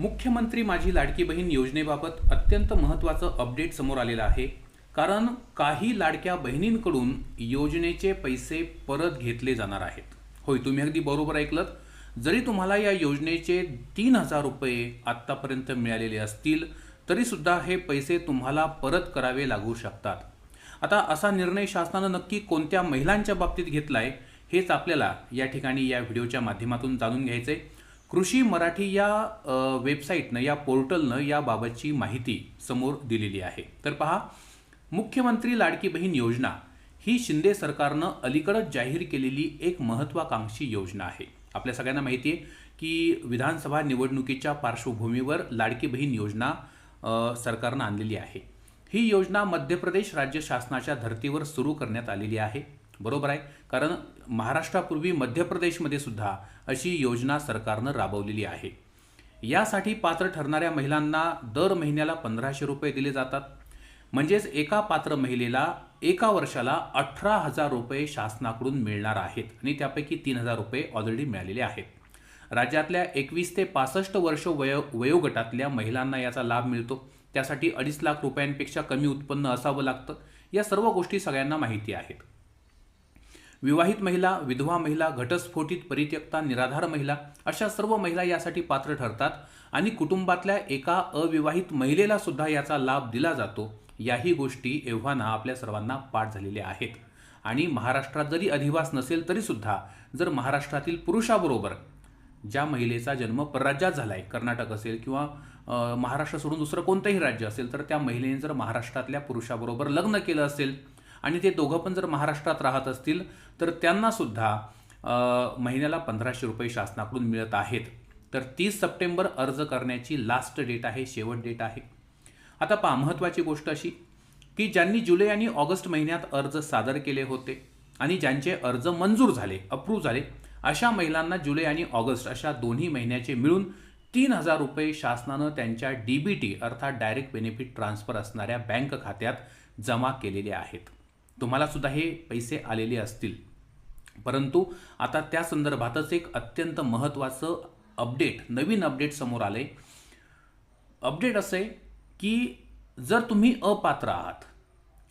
मुख्यमंत्री माझी लाडकी बहीण योजनेबाबत अत्यंत महत्त्वाचं अपडेट समोर आलेलं आहे. कारण काही लाडक्या बहिणींकडून योजनेचे पैसे परत घेतले जाणार आहेत. होय तुम्ही अगदी बरोबर ऐकलं जरी तुम्हाला या योजनेचे तीन हजार रुपये आत्तापर्यंत मिळालेले असतील तरीसुद्धा हे पैसे तुम्हाला परत करावे लागू शकतात. आता असा निर्णय शासनानं नक्की कोणत्या महिलांच्या बाबतीत घेतला आहे हेच आपल्याला या ठिकाणी या व्हिडिओच्या माध्यमातून जाणून घ्यायचंय. कृषी मराठी या वेबसाईटनं या पोर्टलनं याबाबतची माहिती समोर दिलेली आहे. तर पहा मुख्यमंत्री लाडकी बहीण योजना ही शिंदे सरकारनं अलीकडच जाहीर केलेली एक महत्त्वाकांक्षी योजना आहे. आपल्या सगळ्यांना माहिती आहे की विधानसभा निवडणुकीच्या पार्श्वभूमीवर लाडकी बहीण योजना सरकारनं आणलेली आहे. ही योजना मध्य प्रदेश राज्य शासनाच्या धर्तीवर सुरू करण्यात आलेली आहे. बरोबर आहे. कारण महाराष्ट्रापूर्वी मध्य प्रदेशमध्ये सुद्धा अशी योजना सरकारनं राबवलेली आहे. यासाठी पात्र ठरणाऱ्या महिलांना दर महिन्याला पंधराशे रुपये दिले जातात. म्हणजेच एका पात्र महिलेला एका वर्षाला अठरा हजार रुपये शासनाकडून मिळणार आहेत आणि त्यापैकी तीन हजार रुपये ऑलरेडी मिळालेले आहेत. राज्यातल्या एकवीस ते पासष्ट वर्ष वयो वयोगटातल्या महिलांना याचा लाभ मिळतो. त्यासाठी अडीच लाख रुपयांपेक्षा कमी उत्पन्न असावं लागतं. या सर्व गोष्टी सगळ्यांना माहिती आहेत. विवाहित महिला विधवा महिला घटस्फोटित परित्यक्ता निराधार महिला अशा सर्व महिला यासाठी पात्र ठरतात आणि कुटुंबातल्या एका अविवाहित महिलेला सुद्धा याचा लाभ दिला जातो. याही गोष्टी एव्हाना आपल्या सर्वांना पाठ झालेल्या आहेत. आणि महाराष्ट्रात जरी अधिवास नसेल तरीसुद्धा जर महाराष्ट्रातील पुरुषाबरोबर ज्या महिलेचा जन्म परराज्यात झाला आहे कर्नाटक असेल किंवा महाराष्ट्र सोडून दुसरं कोणतंही राज्य असेल तर त्या महिलेने जर महाराष्ट्रातल्या पुरुषाबरोबर लग्न केलं असेल आणि ते दोघं पण जर महाराष्ट्रात राहत असतील तर त्यांनासुद्धा महिन्याला पंधराशे रुपये शासनाकडून मिळत आहेत. तर तीस सप्टेंबर अर्ज करण्याची लास्ट डेट आहे शेवट डेट आहे. आता पहा महत्त्वाची गोष्ट अशी की ज्यांनी जुलै आणि ऑगस्ट महिन्यात अर्ज सादर केले होते आणि ज्यांचे अर्ज मंजूर झाले अप्रूव्ह झाले अशा महिलांना जुलै आणि ऑगस्ट अशा दोन्ही महिन्याचे मिळून तीन हजार रुपये शासनानं त्यांच्या डी बी टी अर्थात डायरेक्ट बेनिफिट ट्रान्सफर असणाऱ्या बँक खात्यात जमा केलेले आहेत. तुम्हाला सुद्धा हे पैसे आलेले असतील. परंतु आता त्या संदर्भातच एक अत्यंत महत्त्वाचं अपडेट नवीन अपडेट समोर आले अपडेट असं आहे की जर तुम्ही अपात्र आहात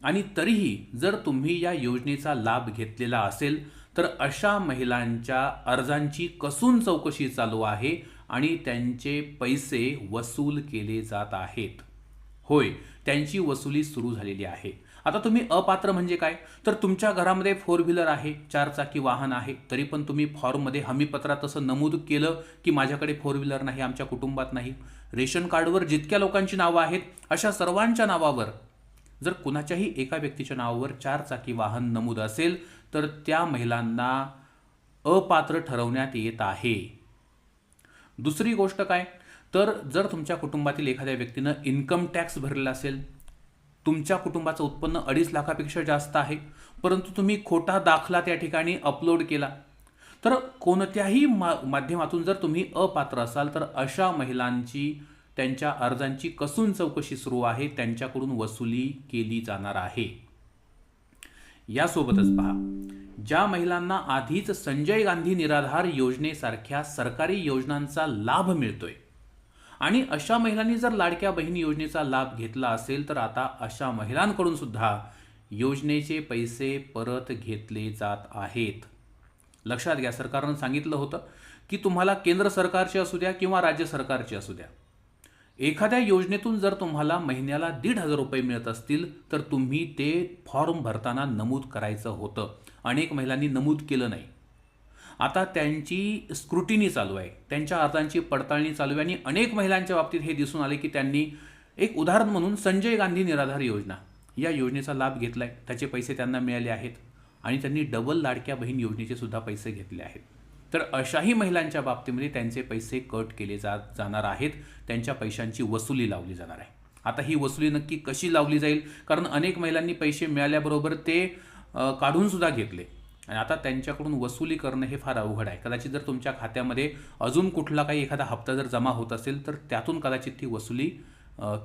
आणि तरीही जर तुम्ही या योजनेचा लाभ घेतलेला असेल तर अशा महिलांच्या अर्जांची कसून चौकशी चालू आहे आणि त्यांचे पैसे वसूल केले जात आहेत. होय त्यांची वसुली सुरू झालेली आहे. आता तुम्ही अपात्र म्हणजे काय? तर तुमच्या घरामध्ये फोर व्हीलर आहे चारचाकी वाहन आहे तरी पण तुम्ही फॉर्ममध्ये हमीपत्रात असं नमूद केलं की माझ्याकडे फोर व्हीलर नाही आमच्या कुटुंबात नाही. रेशन कार्डवर जितक्या लोकांची नावं आहेत अशा सर्वांच्या नावावर जर कुणाच्याही एका व्यक्तीच्या नावावर चारचाकी वाहन नमूद असेल तर त्या महिलांना अपात्र ठरवण्यात येत आहे. दुसरी गोष्ट काय? तर जर तुमच्या कुटुंबातील एखाद्या व्यक्तीनं इन्कम टॅक्स भरलेला असेल तुमच्या कुटुंबाचं उत्पन्न अडीच लाखापेक्षा जास्त आहे परंतु तुम्ही खोटा दाखला त्या ठिकाणी अपलोड केला. तर कोणत्याही मा माध्यमातून जर तुम्ही अपात्र असाल तर अशा महिलांची त्यांच्या अर्जांची कसून चौकशी सुरू आहे त्यांच्याकडून वसुली केली जाणार आहे. यासोबतच पहा ज्या महिलांना आधीच संजय गांधी निराधार योजनेसारख्या सरकारी योजनांचा लाभ मिळतोय आणि अशा महिलांनी जर लाडक्या बहीण योजनेचा लाभ घेतला असेल तर आता अशा महिलांकडून सुद्धा योजनेचे पैसे परत घेतले जात आहेत. लक्षात घ्या सरकारनं सांगितलं होतं की तुम्हाला केंद्र सरकारचे असू द्या किंवा राज्य सरकारचे असू द्या. एखाद्या योजनेतून जर तुम्हाला महिन्याला दीड हजार रुपये मिळत असतील तर तुम्ही ते फॉर्म भरताना नमूद करायचं होतं. अनेक महिलांनी नमूद केलं नाही. आता त्यांची स्क्रुटिनी चालू आहे. त्यांच्या अर्जांची पडताळणी चालू आहे आणि अनेक महिलांच्या बाबतीत हे दिसून आले की त्यांनी एक उदाहरण म्हणून संजय गांधी निराधार योजना या योजनेचा लाभ घेतला आहे त्याचे पैसे त्यांना मिळाले आहेत आणि त्यांनी डबल लाडक्या बहीण योजनेचे सुद्धा पैसे घेतले आहेत. तर अशाही महिलांच्या बाबतीमध्ये त्यांचे पैसे कट केले जात जाणार आहेत. त्यांच्या पैशांची वसुली लावली जाणार आहे. आता ही वसुली नक्की कशी लावली जाईल? कारण अनेक महिलांनी पैसे मिळाल्याबरोबर ते काढूनसुद्धा काढून सुद्धा घेतले. आणि आता त्यांच्याकडून वसुली करणं हे फार अवघड आहे. कदाचित जर तुमच्या खात्यामध्ये अजून कुठला काही एखादा हप्ता जर जमा होत असेल तर त्यातून कदाचित ती वसुली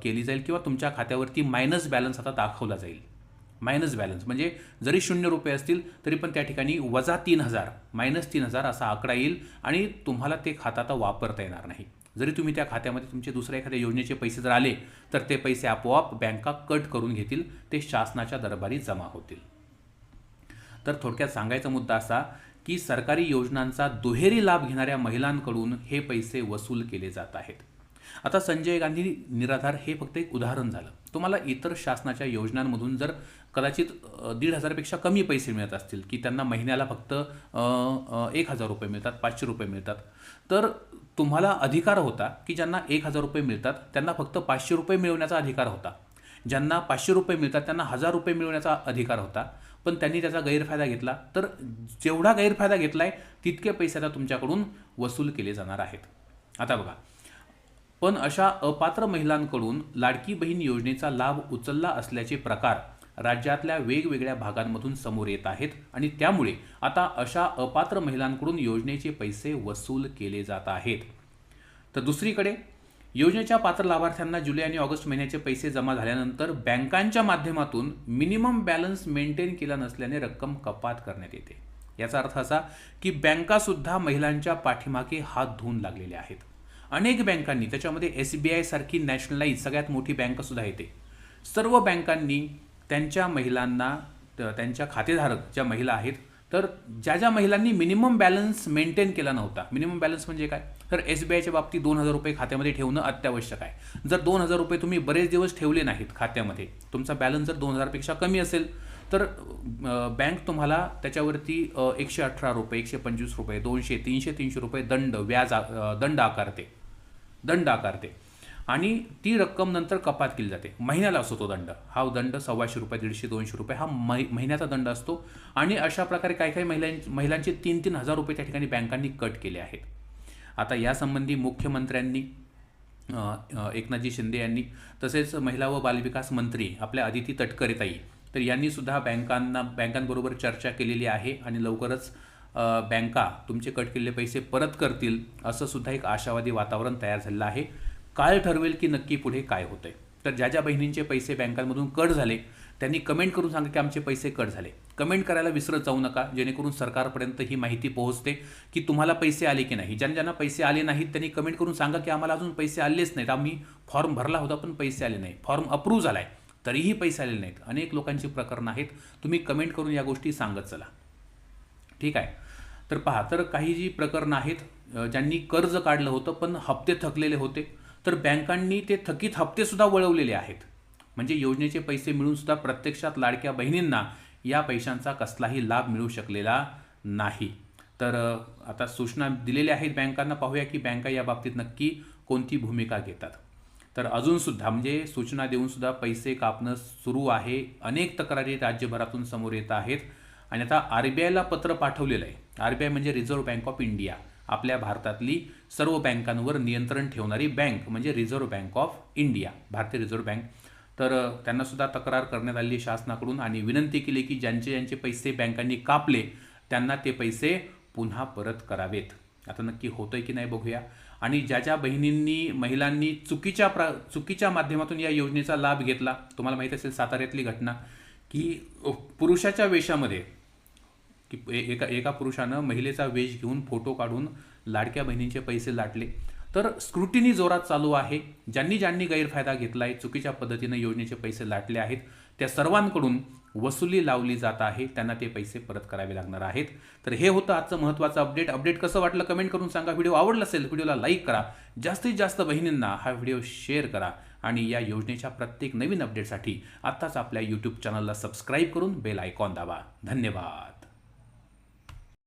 केली जाईल किंवा तुमच्या खात्यावरती मायनस बॅलन्स आता दाखवला जाईल. मायनस बॅलन्स म्हणजे जरी शून्य रुपये असतील तरी पण त्या ठिकाणी वजा तीन हजार मायनस तीन हजार असा आकडा येईल आणि तुम्हाला ते खातं आता वापरता येणार नाही. जरी तुम्ही त्या खात्यामध्ये तुमचे दुसऱ्या एखाद्या योजनेचे पैसे जर आले तर ते पैसे आपोआप बँका कट करून घेतील ते शासनाच्या दरबारी जमा होतील. तर थोडक्यात सांगायचा मुद्दा असा की सरकारी योजनांचा दुहेरी लाभ घेणाऱ्या महिलांकडून हे पैसे वसूल केले जात आहेत. आता संजय गांधी निराधार हे फक्त एक उदाहरण झालं. तुम्हाला इतर शासनाच्या योजनांमधून जर कदाचित दीड हजारपेक्षा कमी पैसे मिळत असतील की त्यांना महिन्याला फक्त एक हजार रुपये मिळतात पाचशे रुपये मिळतात तर तुम्हाला अधिकार होता की ज्यांना एक हजार रुपये मिळतात त्यांना फक्त पाचशे रुपये मिळवण्याचा अधिकार होता. ज्यांना पाचशे रुपये मिळतात त्यांना हजार रुपये मिळवण्याचा अधिकार होता. पण त्यांनी त्याचा गैरफायदा घेतला. तर जेवढा गैरफायदा घेतला आहे तितके पैसे आता तुमच्याकडून वसूल केले जाणार आहेत. आता बघा. पण अशा अपात्र महिलांकडून लाडकी बहीण योजनेचा लाभ उचलला असल्याचे प्रकार राज्यातल्या वेगवेगळ्या भागांमधून समोर येत आहेत आणि त्यामुळे आता अशा अपात्र महिलांकडून योजनेचे पैसे वसूल केले जात आहेत. तर दुसरीकडे योजनेच्या पात्र लाभार्थ्यांना जुलै आणि ऑगस्ट महिन्याचे पैसे जमा झाल्यानंतर बँकांच्या माध्यमातून मिनिमम बॅलन्स मेंटेन केला नसल्याने रक्कम कपात करण्यात येते. याचा अर्थ असा की बँकासुद्धा महिलांच्या पाठीमागे हात धुवून लागलेल्या आहेत. अनेक बँकांनी त्याच्यामध्ये एस बी आय सारखी नॅशनलाइज सगळ्यात मोठी बँकसुद्धा येते सर्व बँकांनी त्यांच्या महिलांना त- त्यांच्या खातेधारक ज्या महिला आहेत तर ज्या ज्या महिलांनी मिनिमम बॅलन्स मेंटेन केला नव्हता मिनिमम बॅलन्स म्हणजे काय? तर एस बी आयच्या बाबतीत दोन हजार रुपये खात्यामध्ये ठेवणं अत्यावश्यक आहे. जर दोन हजार रुपये तुम्ही बरेच दिवस ठेवले नाहीत खात्यामध्ये तुमचा बॅलन्स जर दोन हजारपेक्षा कमी असेल तर बँक तुम्हाला त्याच्यावरती एकशे अठरा रुपये एकशे पंचवीस रुपये दोनशे तीनशे तीनशे रुपये दंड व्याज दंड आकारते. दंड आकारते. आणि ती रक्कम नंतर कपात केली जाते. महिन्याला असतो तो दंड. हा दंड सव्वाशे रुपये दीडशे दोनशे रुपये हा मै महिन्याचा दंड असतो. आणि अशा प्रकारे काही काही महिलां महिलांचे तीन तीन हजार रुपये त्या ठिकाणी बँकांनी कट केले आहेत. आता यासंबंधी मुख्यमंत्र्यांनी एकनाथजी शिंदे यांनी तसेच महिला व बालविकास मंत्री आपल्या अदिती तटकरेताई तर यांनी सुद्धा बँकांना बँकांबरोबर चर्चा केलेली आहे आणि लवकरच बँका तुमचे कट केलेले पैसे परत करतील असं सुद्धा एक आशावादी वातावरण तयार झालेलं आहे. काळ ठरवेल की नक्की पुढे काय होतंय. तर ज्या ज्या बहिणींचे पैसे बँकांमधून कट झाले त्यांनी कमेंट करून सांगा की आमचे पैसे कट झाले. कमेंट करायला विसरत जाऊ नका जेणेकरून सरकारपर्यंत ही माहिती पोहोचते की तुम्हाला पैसे आले की नाही. ज्यांना ज्यांना पैसे आले नाहीत त्यांनी कमेंट करून सांगा की आम्हाला अजून पैसे आलेच नाहीत. आम्ही फॉर्म भरला होता पण पैसे आले नाही. फॉर्म अप्रूव्ह झालाय तरीही पैसे आलेले नाहीत. अनेक लोकांची प्रकरणं आहेत. तुम्ही कमेंट करून या गोष्टी सांगत चला. ठीक आहे? तर पहा तर काही जी प्रकरणं आहेत ज्यांनी कर्ज काढलं होतं पण हप्ते थकलेले होते तर बँकांनी ते थकीत हप्तेसुद्धा वळवलेले आहेत. म्हणजे योजनेचे पैसे मिळूनसुद्धा प्रत्यक्षात लाडक्या बहिणींना या पैशांचा कसलाही लाभ मिळू शकलेला नाही. तर आता सूचना दिलेल्या आहेत बँकांना पाहूया की बँका या बाबतीत नक्की कोणती भूमिका घेतात. तर अजूनसुद्धा म्हणजे सूचना देऊन सुद्धा पैसे कापणं सुरू आहे. अनेक तक्रारी राज्यभरातून समोर येत आहेत. आणि आता आर बी आयला पत्र पाठवलेलं आहे. आर बी आय म्हणजे रिझर्व्ह बँक ऑफ इंडिया. आपल्या भारतातली सर्व बँकांवर नियंत्रण ठेवणारी बँक म्हणजे रिझर्व्ह बँक ऑफ इंडिया भारतीय रिझर्व्ह बँक तर त्यांनासुद्धा तक्रार करण्यात आली शासनाकडून आणि विनंती केली की ज्यांचे ज्यांचे पैसे बँकांनी कापले त्यांना ते पैसे पुन्हा परत करावेत. आता नक्की होतंय की नाही बघूया. आणि ज्या ज्या बहिणींनी महिलांनी चुकीच्या प्र चुकीच्या माध्यमातून या योजनेचा लाभ घेतला तुम्हाला माहीत असेल साताऱ्यातली घटना की पुरुषाच्या वेशामध्ये की ए- एका एका पुरुषानं महिलेचा वेश घेऊन फोटो काढून लाडक्या बहिणींचे पैसे लाटले. तर स्क्रुटिनी जोरात चालू आहे. ज्यांनी ज्यांनी गैरफायदा घेतला आहे चुकीच्या पद्धतीनं योजनेचे पैसे लाटले आहेत त्या सर्वांकडून वसुली लावली जात आहे. त्यांना ते पैसे परत करावे लागणार आहेत. तर हे होतं आजचं महत्त्वाचं अपडेट. अपडेट कसं वाटलं कमेंट करून सांगा. व्हिडिओ आवडला असेल व्हिडिओला लाईक करा. जास्तीत जास्त बहिणींना हा व्हिडिओ शेअर करा आणि या योजनेच्या प्रत्येक नवीन अपडेटसाठी आत्ताच आपल्या यूट्यूब चॅनलला सबस्क्राईब करून बेल आयकॉन दाबा. धन्यवाद.